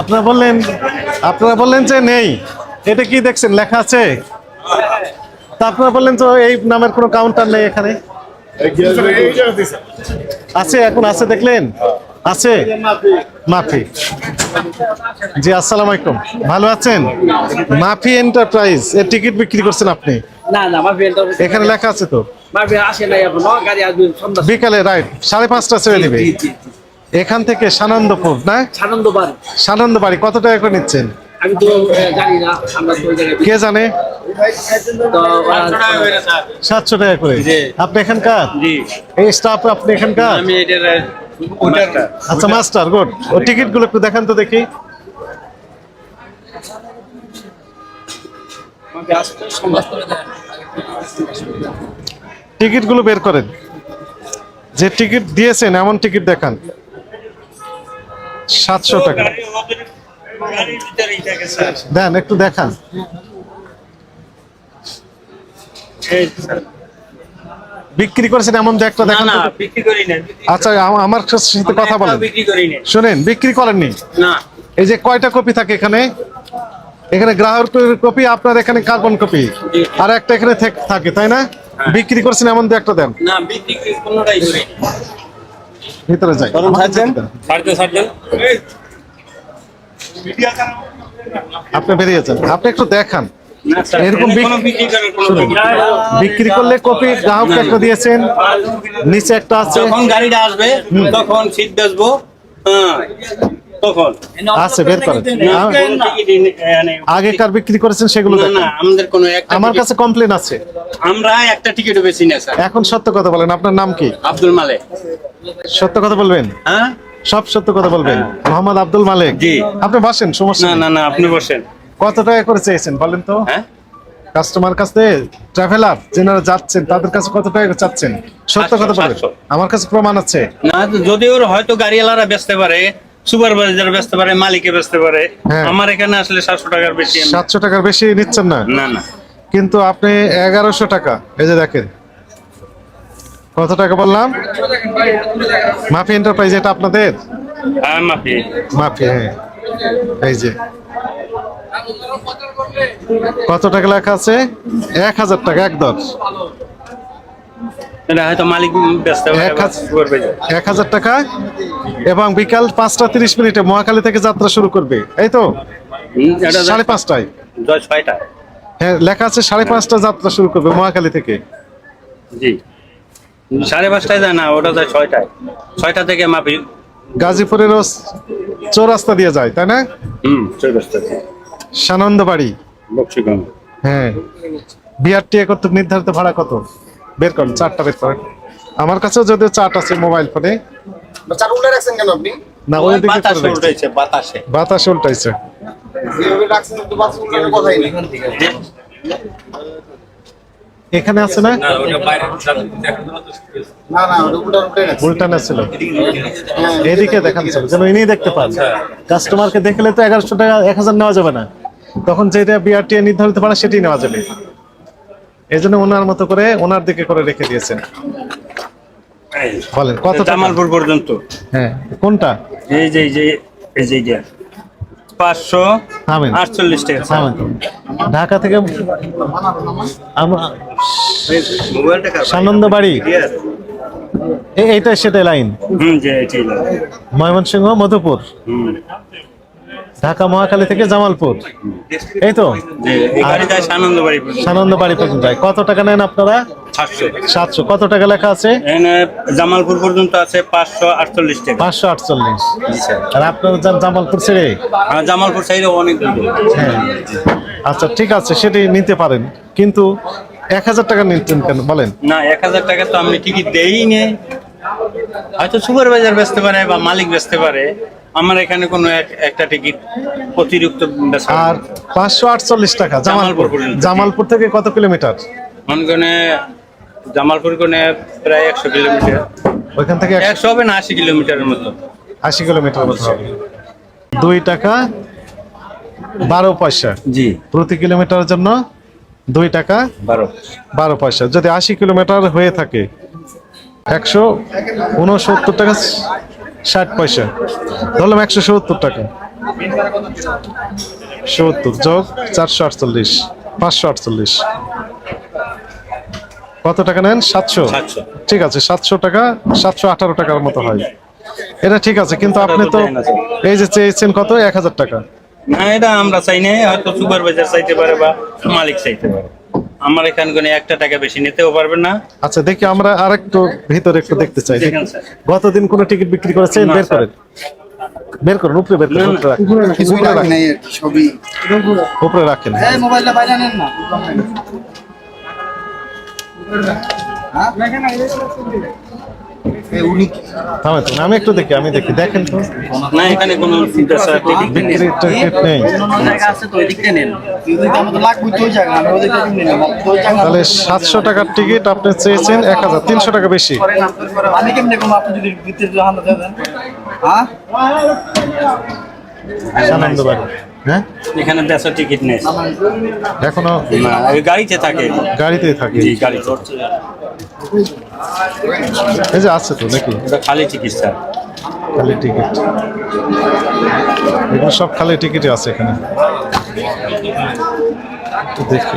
আপনারা বললেন আপনারা বললেন যে নেই। এটা কি দেখছেন? লেখা আছে? তা আপনারা বললেন তো এই নামের কোনো কাউন্টার নেই এখানে। আছে এখন আছে দেখলেন? আছে? মাফি। জি আসসালামু আলাইকুম। ভালো আছেন? মাফি এন্টারপ্রাইজ এর টিকিট বিক্রি করছেন আপনি? এখানে লেখা আছে তো? আমার আসে নাই এখনও গাড়ি আসবে সন্ধ্যা। বিকালে রাইট সাড়ে পাঁচটা ছেড়ে দিবে। এখান থেকে সানন্দপুর না? সানন্দ বাড়ি কত টাকা করে নিচ্ছেন? আমি তো জানি না আমরা তো কে জানে? সাতশো টাকা করে আপনি এখানকার? এই স্টাফ আপনি এখানকার? আচ্ছা মাস্টার গুড। ও টিকিটগুলো একটু দেখান তো দেখি। টিকিটগুলো বের করেন। যে টিকিট দিয়েছেন এমন টিকিট দেখান। সাতশো টাকা। গাড়ির ভিতরেই থাকে স্যার দেন একটু দেখান। বিক্রি করেছেন এমন যে একটা দেখান না তো। বিক্রি করি না আচ্ছা আমার সাথে কথা বলেন। বিক্রি শুনেন বিক্রি করেননি? এই যে কয়টা কপি থাকে এখানে? এখানে গ্রাহকের কপি আপনার এখানে কার্বন কপি। আর একটা এখানে থাকে তাই না? বিক্রি করছেন এমন দু একটা দেন। না বিক্রি কোনোটাই করি না। ভিতরে যাই। আপনি বেরিয়ে যান। আপনি একটু দেখান। এরকম বিক্রি করলে কপি গ্রাহককে একটা দিয়েছেন। নিচে একটা আছে। যখন গাড়িটা আসবে তখন সিট বেচবো। হ্যাঁ তখন। আছে বের করেন। আগেকার বিক্রি করেছেন সেগুলো না না আমাদের কোনো আমার কাছে কমপ্লেন আছে। আমরা একটা টিকিটও বেশি না স্যার। এখন সত্য কথা বলেন আপনার নাম কি? আব্দুল মালেক। সত্য কথা বলবেন? হ্যাঁ? সব সত্য কথা বলবেন। মোহাম্মদ আব্দুল মালিক। জি। আপনি বসেন সমস্যা না না না আপনি বসেন। কত টাকা করে চেয়েছেন বলেন তো? হ্যাঁ? কাস্টমার কাছে ট্রাভেলার যেনারা যাচ্ছেন তাদের কাছে কত টাকা চাচ্ছেন? সত্য কথা সাতশো। আমার কাছে প্রমাণ আছে। না যদি ওর হয়তো গাড়িওয়ালারা বেচতে পারে সুপারভাইজার বেচতে পারে মালিকে বেচতে পারে হ্যাঁ। আমার এখানে আসলে সাতশো টাকার বেশি সাতশো টাকার বেশি নিচ্ছেন না। না না। কিন্তু আপনি এগারোশো টাকা এই যে দেখেন কত টাকা বললাম? মাফি এন্টারপ্রাইজ এটা আপনাদের? হ্যাঁ মাফি। মাফি হ্যাঁ। এই যে। কত টাকা লেখা আছে? এক হাজার টাকা এক পারে এক হাজার- টাকা এবং বিকাল পাঁচটা তিরিশ মিনিটে মহাখালী থেকে যাত্রা শুরু করবে। এই তো? সাড়ে পাঁচটায়। হ্যাঁ লেখা আছে সাড়ে পাঁচটা যাত্রা শুরু করবে থেকে। জি। সাড়ে পাঁচটায় যায় না ওটা যায় ছয়টায়। ছয়টা থেকে মাফি গাজীপুরেরও চৌরাস্তা দিয়ে যায় তাই না? হুম চৌরাস্তা সানন্দ বাড়ি বক্সিগঞ্জ। হ্যাঁ। বিআরটি কত নির্ধারিত ভাড়া কত? বের করেন চারটা বের করেন। আমার কাছেও যদিও চার্ট আছে মোবাইল ফোনে। চার উল্টে রাখছেন কেন আপনি? না ওই দিকে বাতাসে উল্টাইছে বাতাসে। বাতাস উল্টাইছে। যেভাবে রাখছেন তো বাস উল্টানোর কথাই নেই। এখানে আছে না? উল্টানো ছিল এদিকে দেখান ছিল যেন ইনি দেখতে পান। কাস্টমারকে দেখলে তো এগারোশো টাকা এক হাজার নেওয়া যাবে না। তখন যেটা বিআরটি নির্ধারিত ভাড়া সেটাই নেওয়া যাবে। এই জন্য ওনার মতো করে ওনার দিকে করে রেখে দিয়েছেন। বলেন কত জামালপুর পর্যন্ত। হ্যাঁ কোনটা? এই যে এই যে এই যে। পাঁচশো। আটচল্লিশ টাকা। ঢাকা থেকে সানন্দ বাড়ি? এইটা সেটাই লাইন। ময়মনসিংহ মধুপুর। ঢাকা মহাখালী থেকে জামালপুর। এই তো? সানন্দ বাড়ি পর্যন্ত যায়। কত টাকা নেন আপনারা? সাতশো। সাতশো। কত টাকা লেখা আছে? এখানে জামালপুর পর্যন্ত আছে পাঁচশো আটচল্লিশ টাকা। পাঁচশো আটচল্লিশ। আর আপনারা জামালপুর ছেড়ে আর জামালপুর সাইডে অনেক দূর। হ্যাঁ। আচ্ছা ঠিক আছে সেটি নিতে পারেন। কিন্তু এক হাজার টাকা নিচ্ছেন কেন? বলেন। না এক হাজার টাকা তো আমি টিকিট দেই নে হয়তো সুপারভাইজার বেচতে পারে বা মালিক বেচতে পারে। আমার এখানে কোনো এক- একটা টিকিট অতিরিক্ত আর পাঁচশো আটচল্লিশ টাকা জামালপুর। জামালপুর জামালপুর থেকে কত কিলোমিটার? মনে করে জামালপুর কোনে প্রায় একশো কিলোমিটার। ওইখান থেকে একশো হবে না আশি কিলোমিটারের মতো। আশি কিলোমিটার মতো হবে। দুই টাকা বারো পয়সা। জি। প্রতি কিলোমিটারের জন্য দুই টাকা বারো বারো পয়সা। যদি আশি কিলোমিটার হয়ে থাকে একশো উনসত্তর টাকা ষাট পয়সা। ধরলাম একশো সত্তর টাকা। সত্তর যোগ চারশো আটচল্লিশ পাঁচশো আটচল্লিশ। কত টাকা নেন? সাতশো? ঠিক আছে সাতশো টাকা সাতশো আঠারো টাকার মতো হয়। এটা ঠিক আছে কিন্তু আপনি তো এই যে চেয়েছেন কত? এক হাজার টাকা। না এটা আমরা চাই না হয়তো সুপারভাইজার চাইতে পারে বা মালিক চাইতে পারে। আমার এখানে কোনো একটা টাকা বেশি নিতেও পারবে না। আচ্ছা দেখি আমরা আরেকটু ভিতরে একটু দেখতে চাই। গতদিন কোনো টিকিট বিক্রি করেছেন? বের করেন। বের করেন উপরে বের করেন উপরে রাখেন। উপরে রাখেন। নাই আর কি, সবই উপরে রাখেন। মোবাইলটা বাইরে নেন না। আমি একটু দেখি আমি দেখি দেখেন তো। না এখানে কোনো টিকিট নেই। জায়গা আছে তো ওইদিকটা নেন। আমাদের লাগবে তো ওই জায়গা আমি ওদেরকে কিনে নেব। ওই জায়গা তাহলে সাতশো টাকার টিকিট আপনি চেয়েছেন এক হাজার তিনশো টাকা বেশি। আমি কেমনে আপনি যদি হ্যাঁ? হ্যাঁ? এখানে বেচার টিকিট নেই। এখনও? না গাড়িতে থাকে। গাড়িতেই থাকে। জি গাড়িতে। এই যে আছে তো দেখি। এটা খালি টিকিট স্যার। খালি টিকিট এগুলো সব খালি টিকিটই আছে এখানে। একটু দেখি।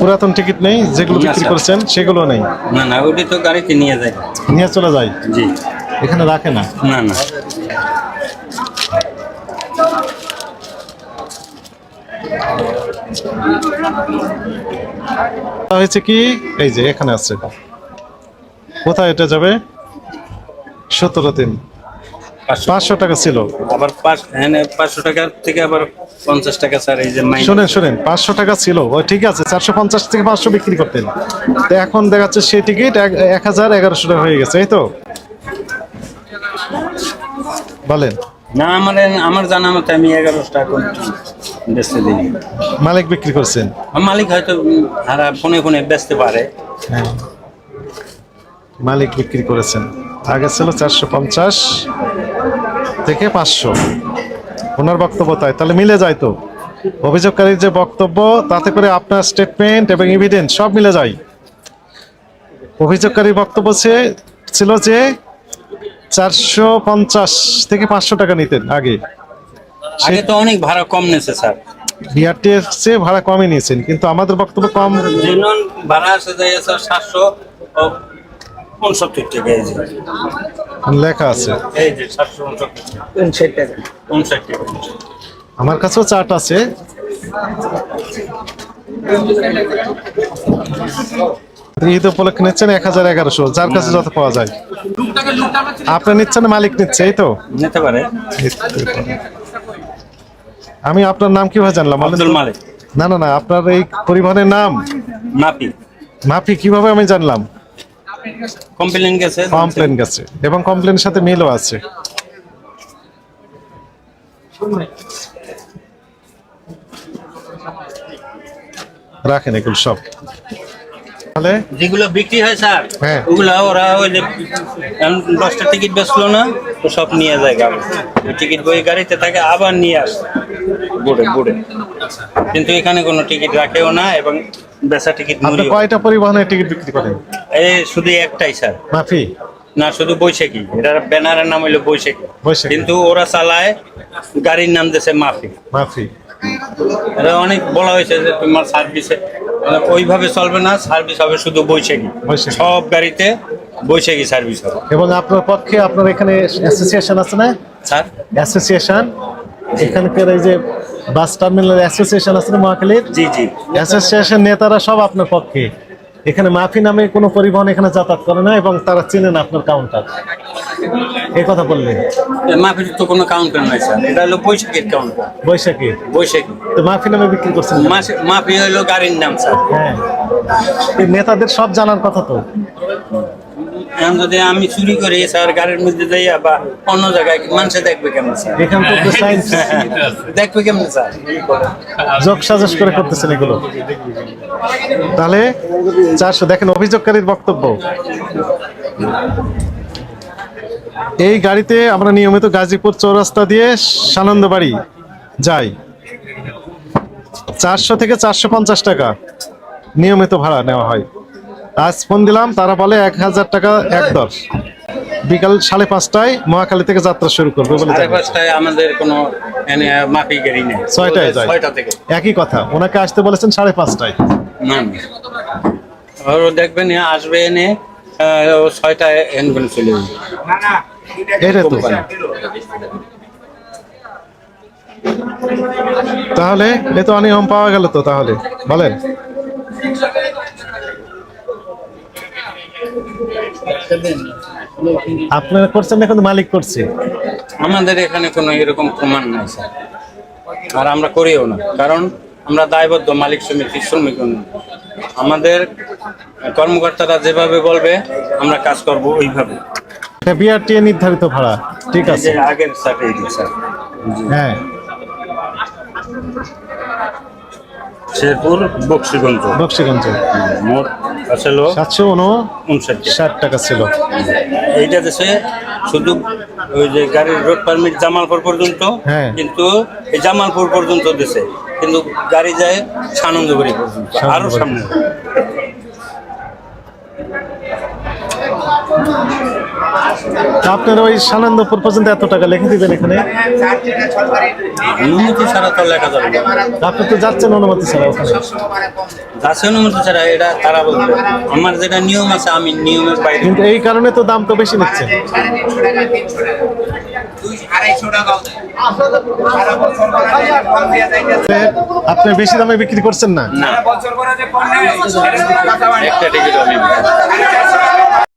পুরাতন টিকিট নেই যেগুলো বিক্রি করছেন সেগুলো নেই। না না ওটি তো গাড়িতে নিয়ে যায়। নিয়ে চলে যায়? জি। এখানে রাখে না? না না। হয়েছে কি? এই যে এখানে আছে। কোথায় এটা যাবে? সতেরো দিন পাঁচশো টাকা। ছিল। আবার পাঁচ হ্যাঁ পাঁচশো টাকার থেকে আবার পঞ্চাশ টাকা স্যার এই যে শোনেন শোনেন পাঁচশো টাকা ছিল। ও ঠিক আছে চারশো পঞ্চাশ থেকে পাঁচশো বিক্রি করতেন। তো এখন দেখা যাচ্ছে সেই টিকিট এক হাজার এগারোশো টাকা হয়ে গেছে এই তো? বলেন। না আমার আমার জানা মতো আমি এগারোশো টাকা বেচতে দিই। মালিক বিক্রি করছেন? মালিক হয়তো হারা ফোনে ফোনে বেচতে পারে। হ্যাঁ। মালিক বিক্রি করেছেন। আগে ছিল চারশো পঞ্চাশ থেকে পাঁচশো। ওনার বক্তব্য তাই। তাহলে মিলে যায় তো। অভিযোগকারীর যে বক্তব্য তাতে করে আপনার স্টেটমেন্ট এবং এভিডেন্স সব মিলে যায়। অভিযোগকারীর বক্তব্য সে- ছিল যে চারশো পঞ্চাশ থেকে পাঁচশো টাকা নিতেন আগে। আগে তো অনেক ভাড়া কম স্যার। চেয়ে ভাড়া কমই নিয়েছেন কিন্তু আমাদের বক্তব্য কম। ভাড়া আসে যায় স্যার সাতশো ও উনসত্তর টাকা এই যে লেখা আছে। এই যে সাতশো উনসত্তর উনষাট টাকা উনষাট টাকা আমার কাছেও চার্ট আছে। ঈদ উপলক্ষে নিচ্ছেন এক হাজার এগারোশো যার কাছে যত পাওয়া যায়। আপনি নিচ্ছেন মালিক নিচ্ছে এই তো? নিতে পারে। আমি আপনার নাম কীভাবে জানলাম? আব্দুল মালিক। না না না আপনার এই পরিবহনের নাম? মাপি মাফি কীভাবে আমি জানলাম? কমপ্লেন গেছে। কমপ্লেন গেছে এবং কমপ্লেনের সাথে মিলও আছে। রাখেন এগুলো সব। তাহলে যেগুলো বিক্রি হয় স্যার হ্যাঁ। ওগুলো ওরা ওই যে দশটা টিকিট বেচলো না তো সব নিয়ে যায় গাড়ি। টিকিট বই গাড়িতে থাকে আবার নিয়ে আসে। বুড়ে বুড়ে কিন্তু এখানে কোনো টিকিট রাখেও না এবং বেচা টিকিট আপনি কয়টা পরিবহনের টিকিট বিক্রি করেন? এই শুধু একটাই স্যার। মাফি না শুধু বৈশাখী। এটার ব্যানারের নাম হইল বৈশাখী। কিন্তু ওরা চালায় গাড়ির নাম দিয়েছে মাফি। মাফি। এটা অনেক বলা হয়েছে যে তোমার সার্ভিসে ওইভাবে চলবে না সার্ভিস হবে শুধু বৈশাখী। সব গাড়িতে বৈশাখী সার্ভিস হবে। এবং আপনার পক্ষে আপনার এখানে অ্যাসোসিয়েশন আছে না? স্যার? অ্যাসোসিয়েশন এখানকার এই যে বাস টার্মিনাল অ্যাসোসিয়েশন আছে মহাখালীর? জি জি। অ্যাসোসিয়েশন নেতারা সব আপনার পক্ষে। এখানে মাফি নামে কোনো পরিবহন এখানে যাতায়াত করে না এবং তারা চেনেন আপনার কাউন্টার এই কথা বললেন মাফির তো কোনো কাউন্টার নাই স্যার। এটা হলো বৈশাখীর কাউন্টার বৈশাখী? বৈশাখী। তো মাফি নামে বিক্রি করছেন? মাফি হলো গাড়ির নাম স্যার। হ্যাঁ। এই নেতাদের সব জানার কথা তো। এখন যদি আমি চুরি করি স্যার গাড়ির মধ্যে যাইয়া বা অন্য জায়গায় মানুষে দেখবে কেমন স্যার? এখান থেকে সাইন্স দেখবে কেমন স্যার? যোগ সাজস করে করতেছেন এগুলো। তাহলে চারশো দেখেন অভিযোগকারীর বক্তব্য। এই গাড়িতে আমরা নিয়মিত গাজীপুর চৌরাস্তা দিয়ে সানন্দবাড়ি যাই। চারশো থেকে চারশো পঞ্চাশ টাকা নিয়মিত ভাড়া নেওয়া হয়। আজ ফোন দিলাম তারা বলে এক হাজার টাকা এক দশ। বিকাল সাড়ে পাঁচটায় মহাখালী থেকে যাত্রা শুরু করবে বলে আমাদের কোনো গাড়ি নেই। ছয়টায় যায়। থেকে। একই কথা ওনাকে আসতে বলেছেন সাড়ে পাঁচটায়। না দেখবেন আসবে এনে ছয়টায় এনবেন চলে যাবে। এটা তো। তাহলে এ তো অনিয়ম পাওয়া গেল তো তাহলে। বলেন। আপনারা করছেন এখন মালিক করছে? আমাদের এখানে কোনো এরকম প্রমাণ নাই স্যার। আর আমরা করিও না কারণ আমরা দায়বদ্ধ মালিক সমিতি শ্রমিক। আমাদের কর্মকর্তারা যেভাবে বলবে আমরা কাজ করব ওইভাবে। বিআরটি নির্ধারিত ভাড়া ঠিক আছে? আগের সাথে স্যার। হ্যাঁ। শেরপুর বক্সিগঞ্জ। বক্সিগঞ্জ। মোট আসলে সাতশো উনষাট। ষাট টাকা ছিল। এইটা দেশে শুধু ওই যে গাড়ির রোড পারমিট জামালপুর পর্যন্ত হ্যাঁ। কিন্তু এই জামালপুর পর্যন্ত দেশে। কিন্তু গাড়ি যায় সানন্দবাড়ি পর্যন্ত আরও। সামনে। আপনার ওই সানন্দপুর পর্যন্ত এত টাকা লিখে দিবেন এখানে? অনুমতি ছাড়া তো লেখা যাবে না। আপনি তো যাচ্ছেন অনুমতি ছাড়া ওখানে। যাচ্ছে অনুমতি ছাড়া এটা তারা বলবে। আমার যেটা নিয়ম আছে আমি নিয়মের বাইরে কিন্তু এই কারণে তো দাম তো বেশি নিচ্ছে। আপনি বেশি দামে বিক্রি করছেন না?